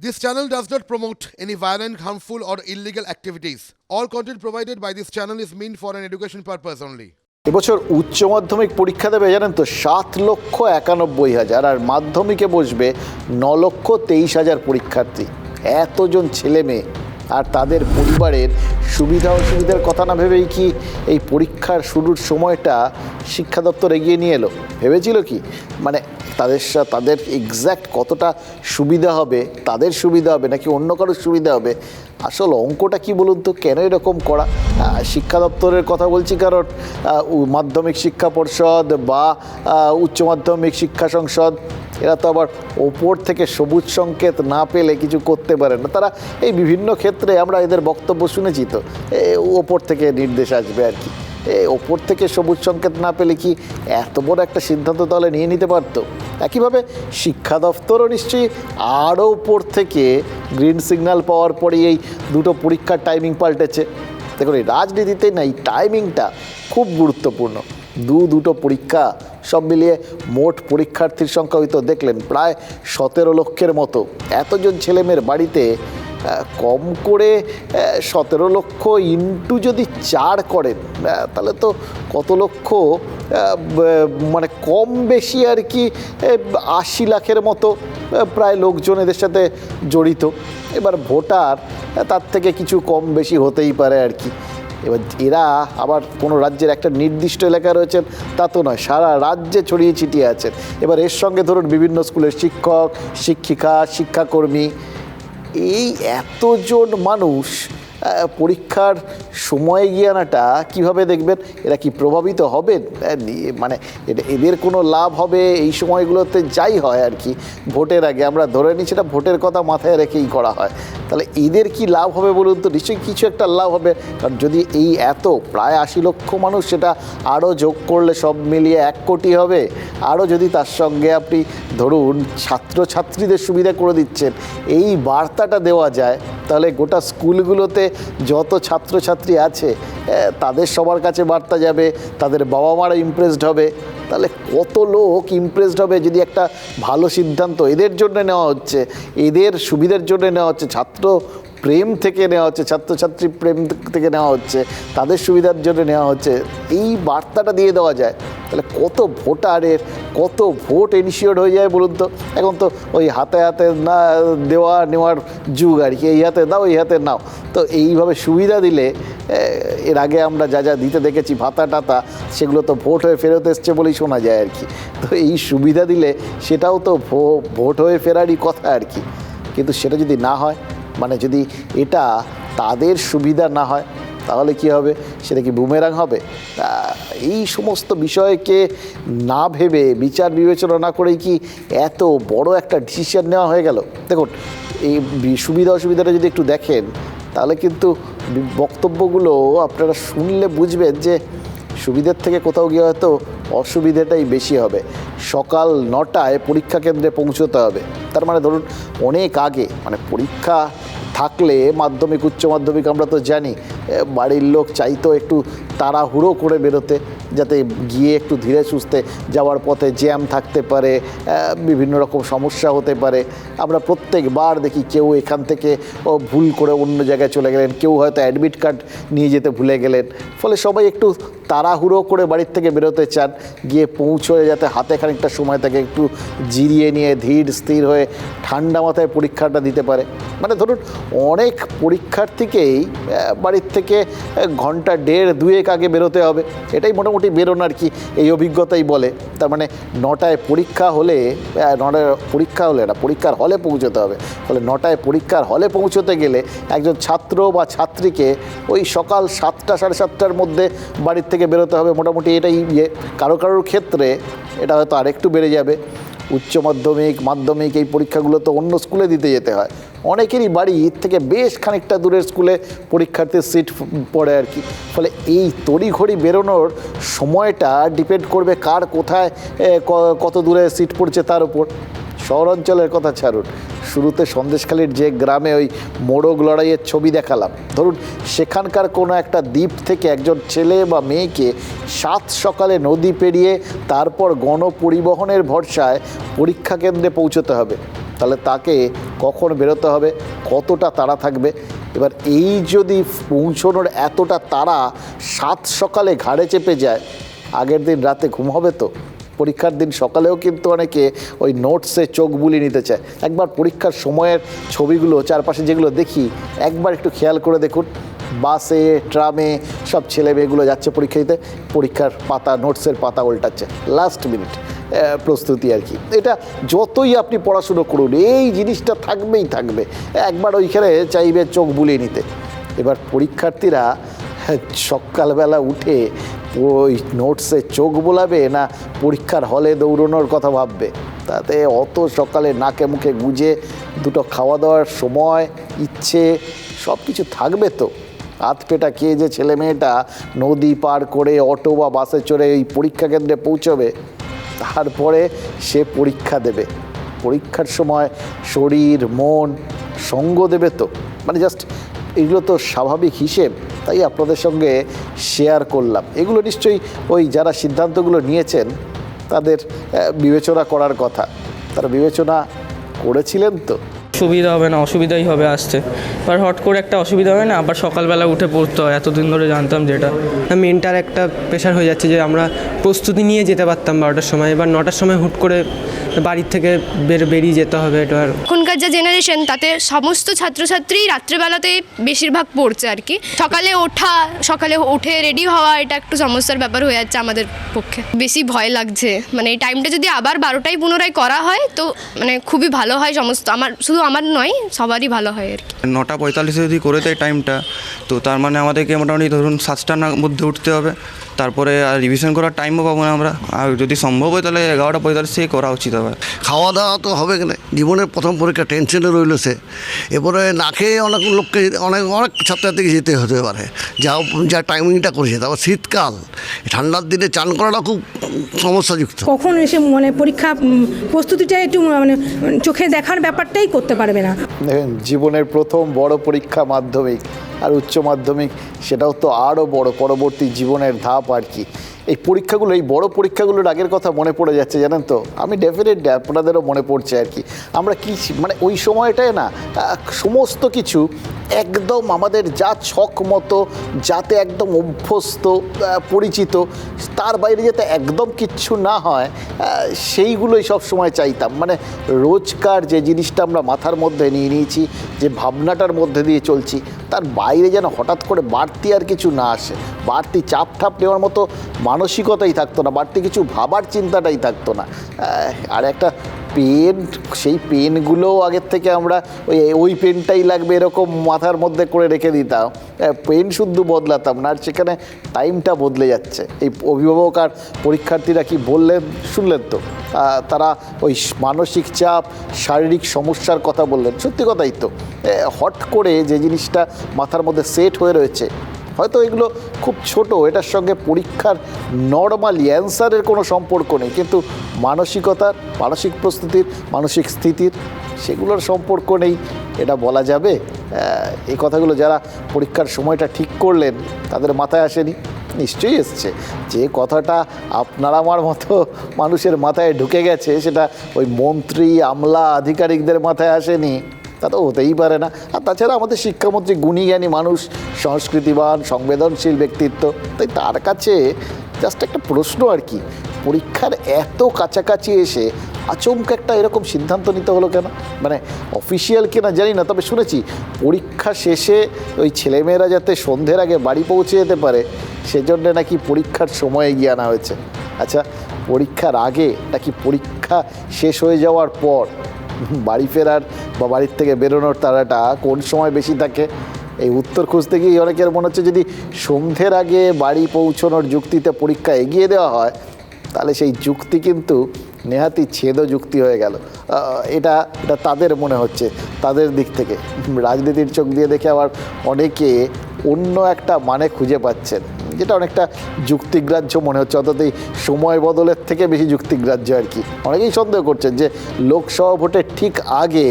This channel does not promote any violent, harmful, or illegal activities. All content provided by this channel is meant for an education purpose only. এবছর উচ্চ মাধ্যমিক পরীক্ষা দেবে জানেন তো সাত লক্ষ একানব্বই হাজার আর মাধ্যমিকে বসবে ন লক্ষ তেইশ হাজার পরীক্ষার্থী এতজন ছেলে মেয়ে আর তাদের পরিবারের সুবিধা অসুবিধার কথা না ভেবেই কি এই পরীক্ষার শুরুর সময়টা শিক্ষা দপ্তর এগিয়ে নিয়ে এলো? ভেবেছিল কি? মানে তাদের তাদের এক্স্যাক্ট কতটা সুবিধা হবে, তাদের সুবিধা হবে নাকি অন্য কারোর সুবিধা হবে? আসল অঙ্কটা কি বলুন তো? কেন এরকম করা? শিক্ষা দপ্তরের কথা বলছি কারণ মাধ্যমিক শিক্ষা পর্ষদ বা উচ্চ মাধ্যমিক শিক্ষা সংসদ এরা তো আবার ওপর থেকে সবুজ সংকেত না পেলে কিছু করতে পারে না। তারা এই বিভিন্ন ক্ষেত্রে আমরা এদের বক্তব্য শুনেছি তো। এ, ওপর থেকে নির্দেশ আসবে আর কি। এ, ওপর থেকে সবুজ সংকেত না পেলে কি এত বড় একটা সিদ্ধান্ত তাহলে নিয়ে নিতে পারতো? একইভাবে শিক্ষা দফতরও নিশ্চয়ই আরও উপর থেকে গ্রিন সিগন্যাল পাওয়ার পরেই এই দুটো পরীক্ষার টাইমিং পাল্টেছে। দেখুন এই রাজনীতিতে না এই টাইমিংটা খুব গুরুত্বপূর্ণ। দু দুটো পরীক্ষা সব মিলিয়ে মোট পরীক্ষার্থীর সংখ্যা হয়তো দেখলেন প্রায় সতেরো লক্ষের মতো। এতজন ছেলেমেয়ের বাড়িতে কম করে সতেরো লক্ষ ইন্টু যদি চার করেন তাহলে তো কত লক্ষ মানে কম বেশি আর কি আশি লাখের মতো প্রায় লোকজন এদের সাথে জড়িত। এবার ভোটার তার থেকে কিছু কম বেশি হতেই পারে আর কি। এবার এরা আবার কোনো রাজ্যের একটা নির্দিষ্ট এলাকা রয়েছেন, তা তো নয়, সারা রাজ্যে ছড়িয়ে ছিটিয়ে আছেন। এবার এর সঙ্গে ধরুন বিভিন্ন স্কুলের শিক্ষক, শিক্ষিকা, শিক্ষাকর্মী, এই এতজন মানুষ পরীক্ষার সময় গিয়ে আনাটা কীভাবে দেখবেন? এরা কি প্রভাবিত নি- মানে এদের কোনো লাভ হবে এই সময়গুলোতে? যাই হয় আর কি, ভোটের আগে। আমরা ধরে নিই সেটা ভোটের কথা মাথায় রেখেই করা হয়। তাহলে এদের কি লাভ হবে বলুন তো? নিশ্চয়ই কিছু একটা লাভ হবে। কারণ যদি এই এত, প্রায় আশি লক্ষ মানুষ সেটা আরও যোগ করলে সব মিলিয়ে এক কোটি হবে। আরও যদি তার সঙ্গে আপনি ধরুন ছাত্রছাত্রীদের সুবিধা করে দিচ্ছেন, এই বার্তাটা দেওয়া যায় তাহলে গোটা স্কুলগুলোতে যত ছাত্রছাত্রী আছে তাদের সবার কাছে বার্তা যাবে, তাদের বাবা মারা ইমপ্রেসড হবে। তাহলে কত লোক ইমপ্রেসড হবে যদি একটা ভালো সিদ্ধান্ত এদের জন্য নেওয়া হচ্ছে, এদের সুবিধার জন্য নেওয়া হচ্ছে, ছাত্র প্রেম থেকে নেওয়া হচ্ছে, ছাত্রছাত্রী প্রেম থেকে নেওয়া হচ্ছে, তাদের সুবিধার জন্য নেওয়া হচ্ছে, এই বার্তাটা দিয়ে দেওয়া যায়। তাহলে কত ভোটারের, কত ভোট এনিশিওর হয়ে যায় বলুন তো? এখন তো ওই হাতে হাতে না দেওয়া নেওয়ার যুগ আর কি, এই হাতে দাও এই হাতে নাও। তো এইভাবে সুবিধা দিলে এর আগে আমরা যা যা দিতে দেখেছি, ভাতা টাতা, সেগুলো তো ভোট হয়ে ফেরত এসছে বলেই শোনা যায় আর কি। তো এই সুবিধা দিলে সেটাও তো ভোট হয়ে ফেরারই কথা আর কি। কিন্তু সেটা যদি না হয় মানে যদি এটা তাদের সুবিধা না হয়, তাহলে কি হবে? সেটা কি বুমেরাং হবে? এই সমস্ত বিষয়কে না ভেবে বিচার বিবেচনা না করেই কি এত বড় একটা ডিসিশন নেওয়া হয়ে গেল? দেখুন, এই সুবিধা অসুবিধাটা যদি একটু দেখেন, তাহলে কিন্তু বক্তব্যগুলো আপনারা শুনলে বুঝবেন যে সুবিধার থেকে কোথাও গিয়ে হয়তো অসুবিধাটাই বেশি হবে। সকাল নটায় পরীক্ষা কেন্দ্রে পৌঁছতে হবে। তার মানে ধরুন, অনেক আগে মানে পরীক্ষা থাকলে মাধ্যমিক, উচ্চ মাধ্যমিক আমরা তো জানি বাড়ির লোক চাইতো একটু তাড়াহুড়ো করে বেরোতে, যাতে গিয়ে একটু ধীরে সুস্থে যাওয়ার পথে জ্যাম থাকতে পারে বিভিন্ন রকম সমস্যা হতে পারে। আমরা প্রত্যেকবার দেখি কেউ এখান থেকে ভুল করে অন্য জায়গায় চলে গেলেন, কেউ হয়তো অ্যাডমিট কার্ড নিয়ে যেতে ভুলে গেলেন। ফলে সবাই একটু তাড়াহুড়ো করে বাড়ির থেকে বেরোতে চান, গিয়ে পৌঁছয়ে যাতে হাতে খানিকটা সময় থেকে একটু জিরিয়ে নিয়ে ধীর, স্থির হয়ে ঠান্ডা মাথায় পরীক্ষাটা দিতে পারে। মানে ধরুন, অনেক পরীক্ষার্থীকেই বাড়ির থেকে ঘণ্টা দেড়, দুয়েক আগে বেরোতে হবে। এটাই মোটামুটি বেরোন আর কি এই অভিজ্ঞতাই বলে। তার মানে নটায় পরীক্ষা হলে নটায় পরীক্ষা হলে না, পরীক্ষার হলে পৌঁছতে হবে। ফলে নটায় পরীক্ষার হলে পৌঁছতে গেলে একজন ছাত্র বা ছাত্রীকে ওই সকাল সাতটা, সাড়ে সাতটার মধ্যে বাড়ির থেকে বেরোতে হবে। মোটামুটি এটাই ইয়ে। কারও কারোর ক্ষেত্রে এটা হয়তো আরেকটু বেড়ে যাবে। উচ্চ মাধ্যমিক মাধ্যমিক এই পরীক্ষাগুলো তো অন্য স্কুলে দিতে যেতে হয়। অনেকেরই বাড়ি থেকে বেশ খানিকটা দূরের স্কুলে পরীক্ষার্থীর সিট পড়ে আর কি। ফলে এই তড়িঘড়ি বেরোনোর সময়টা ডিপেন্ড করবে কার কোথায় কত দূরে সিট পড়ছে তার উপর। শহর অঞ্চলের কথা ছাড়ুন। শুরুতে সন্দেশখালীর যে গ্রামে ওই মোড়ক লড়াইয়ের ছবি দেখালাম। ধরুন, সেখানকার কোনো একটা দ্বীপ থেকে একজন ছেলে বা মেয়েকে সাত সকালে নদী পেরিয়ে তারপর গণপরিবহনের ভরসায় পরীক্ষা কেন্দ্রে পৌঁছতে হবে। তাহলে তাকে কখন বেরোতে হবে? কতটা তাড়া থাকবে? এবার এই যদি পৌঁছানোর এতটা তাড়া সাত সকালে ঘাড়ে চেপে যায়, আগের দিন রাতে ঘুম হবে তো? পরীক্ষার দিন সকালেও কিন্তু অনেকে ওই নোটসে চোখ বুলি নিতে চায়। একবার পরীক্ষার সময়ের ছবিগুলো চারপাশে যেগুলো দেখি একবার একটু খেয়াল করে দেখুন। বাসে ট্রামে সব ছেলে মেয়েগুলো যাচ্ছে পরীক্ষা দিতে পরীক্ষার পাতা নোটসের পাতা উল্টাচ্ছে। লাস্ট মিনিট প্রস্তুতি আর কি। এটা যতই আপনি পড়াশুনো করুন এই জিনিসটা থাকবেই থাকবে। একবার ওইখানে চাইবে চোখ বুলিয়ে নিতে। এবার পরীক্ষার্থীরা হ্যাঁ, সকালবেলা উঠে ওই নোটসে চোখ বোলাবে না পরীক্ষার হলে দৌড়ানোর কথা ভাববে? তাতে অত সকালে নাকে মুখে গুজে দুটো খাওয়া দাওয়ার সময়, ইচ্ছে সব কিছু থাকবে তো। হাত পেটা খেয়ে যে ছেলে মেয়েটা নদী পার করে অটো বা বাসে চড়ে এই পরীক্ষা কেন্দ্রে পৌঁছবে, তারপরে সে পরীক্ষা দেবে। পরীক্ষার সময় শরীর, মন সঙ্গ দেবে তো। মানে জাস্ট এগুলো তো স্বাভাবিক হিসেব, তাই আপনাদের সঙ্গে শেয়ার করলাম। এগুলো নিশ্চয়ই ওই যারা সিদ্ধান্তগুলো নিয়েছেন, তাদের বিবেচনা করার কথা। তারা বিবেচনা করেছিলেন তো? সুবিধা হবে না অসুবিধাই হবে আসতে। এবার হট করে একটা অসুবিধা হয় না আবার সকালবেলা উঠে পড়তে হয় এতদিন ধরে জানতাম যেটা মেন্টাল একটা প্রেশার হয়ে যাচ্ছে যে আমরা প্রস্তুতি নিয়ে যেতে পারতাম বারোটার সময় এবার নটার সময় হুট করে বাড়ির থেকে বের বেরিয়ে যেতে হবে এটা আর এখনকার যা জেনারেশন তাতে সমস্ত ছাত্রছাত্রী রাত্রেবেলাতে বেশিরভাগ পড়ছে আর কি। সকালে ওঠা সকালে উঠে রেডি হওয়া এটা একটু সমস্যার ব্যাপার হয়ে যাচ্ছে আমাদের পক্ষে। বেশি ভয় লাগছে। মানে এই টাইমটা যদি আবার বারোটায় পুনরায় করা হয় তো মানে খুবই ভালো হয় সমস্ত। আমার শুধু আমার নয় সবারই ভালো হয় আর কি। নটা পঁয়তাল্লিশে যদি করে দেয় টাইমটা তো তার মানে আমাদেরকে মোটামুটি ধরুন সাতটার মধ্যে উঠতে হবে। তারপরে আর রিভিশন করার টাইমও পাবো না আমরা। আর যদি সম্ভব হয় তাহলে এগারোটা পঁয়তাল্লিশ থেকে করা উচিত হবে খাওয়া দাওয়া তো হবে কেন? জীবনের প্রথম পরীক্ষা টেনশনে রইল সে। এরপরে না খেয়ে অনেক লোককে অনেক অনেক ছাত্রছাত্রীকে যেতে হতে পারে। যা যা টাইমিংটা করেছে। তারপর শীতকাল। ঠান্ডার দিনে চান করাটা খুব সমস্যাযুক্ত। কখন এসে মানে পরীক্ষা প্রস্তুতিটা একটু মানে চোখে দেখার ব্যাপারটাই করতে পারবে না। দেখেন জীবনের প্রথম বড় পরীক্ষা মাধ্যমিক আর উচ্চ মাধ্যমিক সেটাও তো আরও বড় পরবর্তী জীবনের ধাপ আর কি। এই পরীক্ষাগুলো, এই বড় পরীক্ষাগুলোর আগের কথা মনে পড়ে যাচ্ছে, জানেন তো? আমি ডেফিনেট আপনাদেরও মনে পড়ছে আর কি। আমরা কি মানে ওই সময়টায় না সমস্ত কিছু একদম আমাদের যা ছক মতো, যাতে একদম অভ্যস্ত পরিচিত, তার বাইরে যাতে একদম কিচ্ছু না হয় সেইগুলোই সব সময় চাইতাম। মানে রোজকার যে জিনিসটা আমরা মাথার মধ্যে নিয়ে নিয়েছি, যে ভাবনাটার মধ্যে দিয়ে চলছি, তার বাইরে যেন হঠাৎ করে বাড়তি আর কিছু না আসে, বাড়তি চাপ ঠাপ নেওয়ার মতো মানসিকতাই থাকতো না, বাড়তি কিছু ভাবার চিন্তাটাই থাকতো না। আর একটা পেন, সেই পেনগুলোও আগের থেকে আমরা ওই ওই পেনটাই লাগবে এরকম মাথার মধ্যে করে রেখে দিতাম। পেন শুদ্ধ বদলাতাম না, আর সেখানে টাইমটা বদলে যাচ্ছে। এই অভিভাবক আর পরীক্ষার্থীরা কি বললেন, শুনলেন তো? তারা ওই মানসিক চাপ, শারীরিক সমস্যার কথা বললেন, সত্যি কথাই তো। হট করে যে জিনিসটা মাথার মধ্যে সেট হয়ে রয়েছে হয়তো এগুলো খুব ছোট, এটার সঙ্গে পরীক্ষার নর্মালি অ্যান্সারের কোনো সম্পর্ক নেই। কিন্তু মানসিকতার মানসিক প্রস্তুতির, মানসিক স্থিতির সেগুলোর সম্পর্ক নেই, এটা বলা যাবে। এই কথাগুলো যারা পরীক্ষার সময়টা ঠিক করলেন, তাদের মাথায় আসেনি? নিশ্চয়ই এসছে। যে কথাটা আপনার আমার মতো মানুষের মাথায় ঢুকে গেছে, সেটা ওই মন্ত্রী, আমলা, আধিকারিকদের মাথায় আসেনি। তা তো হতেই পারে না। আর তাছাড়া আমাদের শিক্ষামন্ত্রী গুণী জ্ঞানী মানুষ, সংস্কৃতিবান, সংবেদনশীল ব্যক্তিত্ব। তাই তার কাছে জাস্ট একটা প্রশ্ন আর কি, পরীক্ষার এত কাছাকাছি এসে আচমকা একটা এরকম সিদ্ধান্ত নিতে হলো কেন? মানে অফিসিয়াল কিনা জানি না, তবে শুনেছি পরীক্ষা শেষে ওই ছেলেমেয়েরা যাতে সন্ধ্যের আগে বাড়ি পৌঁছে যেতে পারে, সেজন্য নাকি পরীক্ষার সময়ে গিয়ে আনা হয়েছে। আচ্ছা পরীক্ষার আগে নাকি পরীক্ষা শেষ হয়ে যাওয়ার পর বাড়ি ফেরার বা বাড়ির থেকে বেরোনোর তারাটা কোন সময় বেশি থাকে? এই উত্তর খুঁজতে গিয়ে অনেকের মনে হচ্ছে যদি সন্ধ্যের আগে বাড়ি পৌঁছানোর যুক্তিতে পরীক্ষা এগিয়ে দেওয়া হয়, তাহলে সেই যুক্তি কিন্তু নেহাতি ছেদ যুক্তি হয়ে গেল। এটা এটা তাদের মনে হচ্ছে, তাদের দিক থেকে। রাজনীতির চোখ দিয়ে দেখে আবার অনেকে অন্য একটা মানে খুঁজে পাচ্ছেন। যেটা অনেকটা যুক্তিগ্রাহ্য মনে হচ্ছে, অর্থাৎ এই সময় বদলের থেকে বেশি যুক্তিগ্রাহ্য আর কি। অনেকেই সন্দেহ করছেন যে লোকসভা ভোটের ঠিক আগে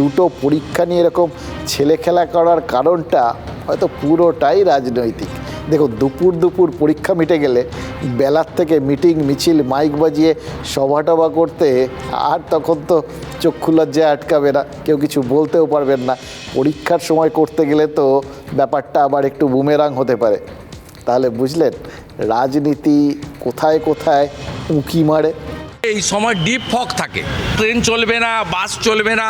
দুটো পরীক্ষা নিয়ে এরকম ছেলে খেলা করার কারণটা হয়তো পুরোটাই রাজনৈতিক। দেখুন, দুপুর দুপুর পরীক্ষা মিটে গেলে বেলার থেকে মিটিং, মিছিল, মাইক বাজিয়ে সভা টভা করতে আর তখন তো চক্ষু লজ্জায় আটকাবে না, কেউ কিছু বলতেও পারবেন না। পরীক্ষার সময় করতে গেলে তো ব্যাপারটা আবার একটু বুমেরাং হতে পারে। তাহলে বুঝলেন রাজনীতি কোথায় কোথায় উঁকি মারে। এই সময় ডিপ ফক থাকে। ট্রেন চলবে না বাস চলবে না।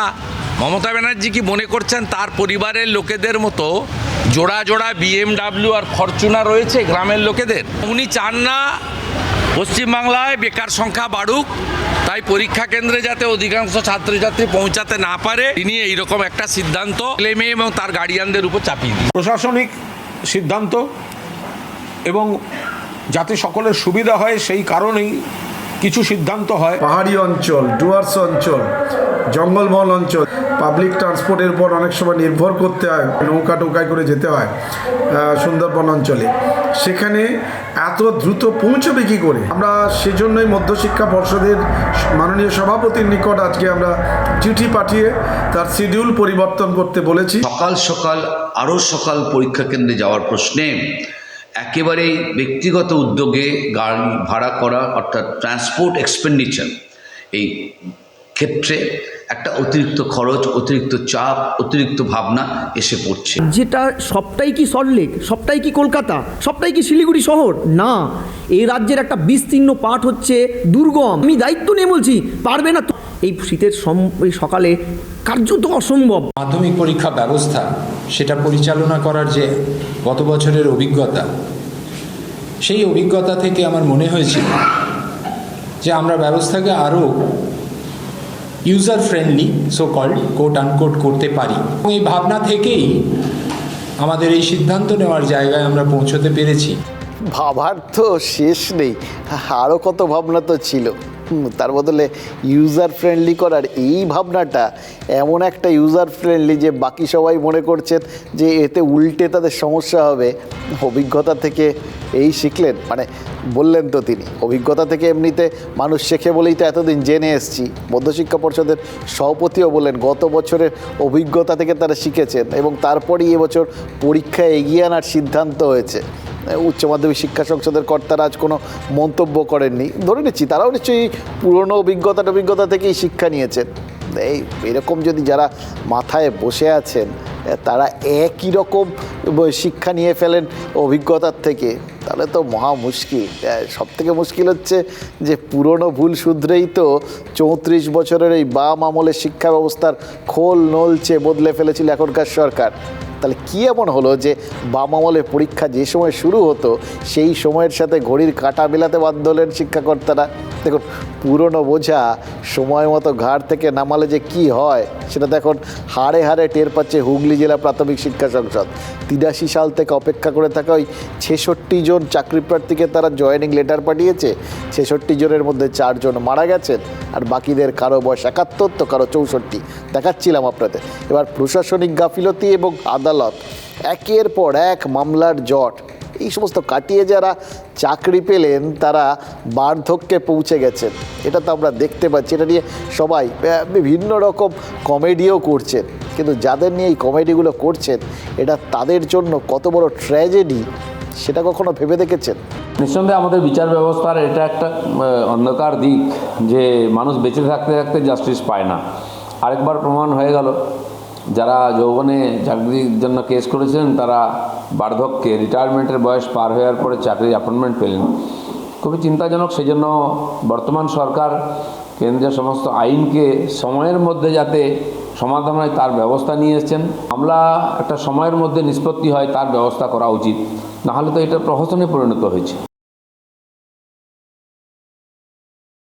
মমতা ব্যানার্জি কি মনে করছেন তার পরিবারের লোকেদের মতো জোড়া জোড়া বিএমডাব্লিউ আর ফরচুনার রয়েছে গ্রামের লোকেদের? উনি চান না পশ্চিমবাংলায় বেকার সংখ্যা বাড়ুক তাই পরীক্ষা কেন্দ্রে যাতে অধিকাংশ ছাত্রছাত্রী পৌঁছাতে না পারে তিনি এইরকম একটা সিদ্ধান্ত ক্লেমে এবং তার গার্ডিয়ানদের উপর চাপিয়ে দিন প্রশাসনিক সিদ্ধান্ত এবং যাতে সকলের সুবিধা হয় সেই কারণেই কিছু সিদ্ধান্ত হয়। পাহাড়ি অঞ্চল ডুয়ার্স অঞ্চল জঙ্গলমহল অঞ্চল পাবলিক ট্রান্সপোর্টের উপর অনেক সময় নির্ভর করতে হয় নৌকা টোকায় করে যেতে হয় সুন্দরবন অঞ্চলে। সেখানে এত দ্রুত পৌঁছবে কী করে? আমরা সেজন্যই মধ্যশিক্ষা পর্ষদের মাননীয় সভাপতির নিকট আজকে আমরা চিঠি পাঠিয়ে তার শিডিউল পরিবর্তন করতে বলেছি। সকাল সকাল আরও সকাল পরীক্ষা কেন্দ্রে যাওয়ার প্রশ্নে একেবারেই ব্যক্তিগত উদ্যোগে গাড়ি ভাড়া করা অর্থাৎ ট্রান্সপোর্ট এক্সপেন্ডিচার এই ক্ষেত্রে একটা অতিরিক্ত খরচ অতিরিক্ত চাপ অতিরিক্ত ভাবনা এসে পড়ছে। যেটা সবটাই কি সল্টলেক সবটাই কি কলকাতা? সবটাই কি শিলিগুড়ি শহর? না। এই রাজ্যের একটা বিস্তীর্ণ পাঠ হচ্ছে দুর্গম। আমি দায়িত্ব নিয়ে বলছি পারবে না তো? এই শীতের সকালে কার্যত অসম্ভব। মাধ্যমিক পরীক্ষা ব্যবস্থা সেটা পরিচালনা করার যে গত বছরের অভিজ্ঞতা সেই অভিজ্ঞতা থেকে আমার মনে হয়েছিল যে আমরা ব্যবস্থাকে আরও user friendly so called quote unquote করতে পারি। এই ভাবনা থেকেই আমাদের এই সিদ্ধান্ত নেওয়ার জায়গায় আমরা পৌঁছতে পেরেছি। ভাবার তো শেষ নেই। আরও কত ভাবনা তো ছিল। তার বদলে ইউজার ফ্রেন্ডলি করার এই ভাবনাটা, এমন একটা ইউজার ফ্রেন্ডলি যে বাকি সবাই মনে করছেন যে এতে উল্টে তাদের সমস্যা হবে, অভিজ্ঞতা থেকে এই শিখলেন। মানে বললেন তো তিনি, অভিজ্ঞতা থেকে এমনিতে মানুষ শেখে বলেই তো এতদিন জেনে এসছি। মধ্যশিক্ষা পর্ষদের সভাপতিও বললেন, গত বছরের অভিজ্ঞতা থেকে তারা শিখেছেন এবং তারপরেই এবছর পরীক্ষায় এগিয়ে আনার সিদ্ধান্ত হয়েছে। উচ্চ মাধ্যমিক শিক্ষা সংসদের কর্তারা আজ কোনো মন্তব্য করেননি। ধরে নিচ্ছি, তারাও নিশ্চয়ই পুরনো অভিজ্ঞতা অভিজ্ঞতা থেকেই শিক্ষা নিয়েছেন। এই, এরকম যদি যারা মাথায় বসে আছেন তারা একই রকম শিক্ষা নিয়ে ফেলেন অভিজ্ঞতার থেকে, তাহলে তো মহা মুশকিল। সব থেকে মুশকিল হচ্ছে যে পুরনো ভুল শুধরেই তো চৌত্রিশ বছরের এই বাম আমলের শিক্ষা ব্যবস্থার খোল নলচে বদলে ফেলেছিল এখনকার সরকার। তাহলে কী এমন হলো যে বাম আমলে পরীক্ষা যে সময় শুরু হতো, সেই সময়ের সাথে ঘড়ির কাঁটা মেলাতে বাধ্য হলেন শিক্ষাকর্তারা? দেখুন, পুরনো বোঝা সময় মতো ঘাট থেকে নামালে যে কি হয়, সেটা তো এখন হাড়ে হাড়ে টের পাচ্ছে হুগলি জেলা প্রাথমিক শিক্ষা সংসদ। তিরাশি সাল থেকে অপেক্ষা করে থাকা ওই ছেষট্টি জন চাকরি প্রার্থীকে তারা জয়েনিং লেটার পাঠিয়েছে। ছেষট্টি জনের মধ্যে চারজন মারা গেছেন, আর বাকিদের কারও বয়স একাত্তর, তো কারও চৌষট্টি। দেখাচ্ছিলাম আপনাদের। এবার প্রশাসনিক গাফিলতি এবং আদালত একের পর এক মামলার জট। এই সমস্ত কাটিয়ে যারা চাকরি পেলেন, তারা বার্ধক্যে পৌঁছে গেছেন। এটা তো আমরা দেখতে পাচ্ছি। এটা নিয়ে সবাই বিভিন্ন রকম কমেডিও করছেন। কিন্তু যাদের নিয়ে এই কমেডিগুলো করছেন, এটা তাদের জন্য কত বড় ট্র্যাজেডি, সেটা কখনো ভেবে দেখেছেন? নিঃসন্দেহে আমাদের বিচার ব্যবস্থার এটা একটা অন্ধকার দিক যে মানুষ বেঁচে থাকতে থাকতে জাস্টিস পায় না। আরেকবার প্রমাণ হয়ে গেল। যারা যৌবনে চাকরির জন্য কেস করেছিলেন, তারা বার্ধক্যে রিটায়ারমেন্টের বয়স পার হওয়ার পরে চাকরির অ্যাপয়েন্টমেন্ট পেলেন। খুবই চিন্তাজনক সেই জন্য বর্তমান সরকার কেন্দ্রীয় সমস্ত আইনকে সময়ের মধ্যে যাতে সমাধান হয়, তার ব্যবস্থা নিয়ে এসেছেন। মামলা একটা সময়ের মধ্যে নিষ্পত্তি হয়, তার ব্যবস্থা করা উচিত। নাহলে তো এটা প্রহসনে পরিণত হয়েছে।